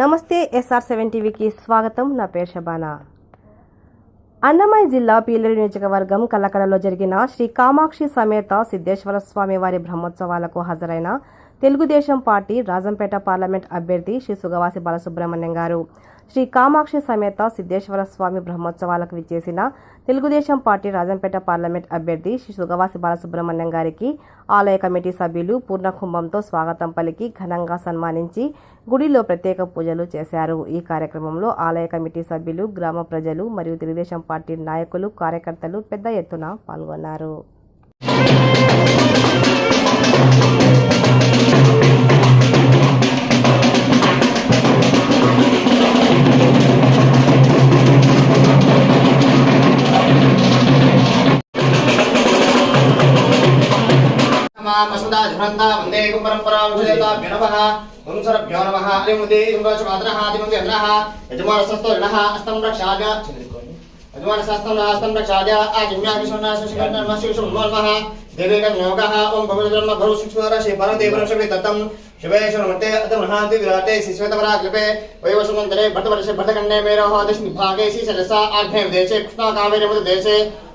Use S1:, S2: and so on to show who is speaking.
S1: నమస్తే SR seven టీవీకి స్వాగతం. నా పేరు శబానా. అన్నమయ్య జిల్లా పీలేరు నియోజకవర్గం కలకడలో జరిగిన శ్రీ కామాక్షి సమేత సిద్ధేశ్వర స్వామి వారి బ్రహ్మోత్సవాలకు హాజరైన తెలుగుదేశం పార్టీ రాజంపేట పార్లమెంట్ అభ్యర్థి శ్రీ సుగవాసి బాలసుబ్రహ్మణ్యం గారు. శ్రీ కామాక్షి సమేత సిద్ధేశ్వర స్వామి బ్రహ్మోత్సవాలకు విచ్చేసిన తెలుగుదేశం పార్టీ రాజంపేట పార్లమెంట్ అభ్యర్థి శ్రీ సుగవాసి బాలసుబ్రహ్మణ్యం గారికి ఆలయ కమిటీ సభ్యులు పూర్ణకుంభంతో స్వాగతం పలికి ఘనంగా సన్మానించి గుడిలో ప్రత్యేక పూజలు చేశారు. ఈ కార్యక్రమంలో ఆలయ కమిటీ సభ్యులు గ్రామ ప్రజలు మరియు తెలుగుదేశం పార్టీ నాయకులు కార్యకర్తలు పెద్ద ఎత్తున పాల్గొన్నారు.
S2: మసదాధిపంత వందే పరంపరా విజయతాభ్య నమః వంశరభ్యో నమః అలిముదే ఇంద్రచమాద్రః దిమంది అన్నః యజమాన సస్తో నః అస్తం రక్షాయ యజమాన సస్తం హస్తం రక్షాయ ఆజిమ్యాకి సన్నాస శిఖరణ నమః శిశు నమః దేవేక యోగః ఓం భగవతి బ్రహ్మ భరు శిక్షణ శి పరదేవ శివే దత్తం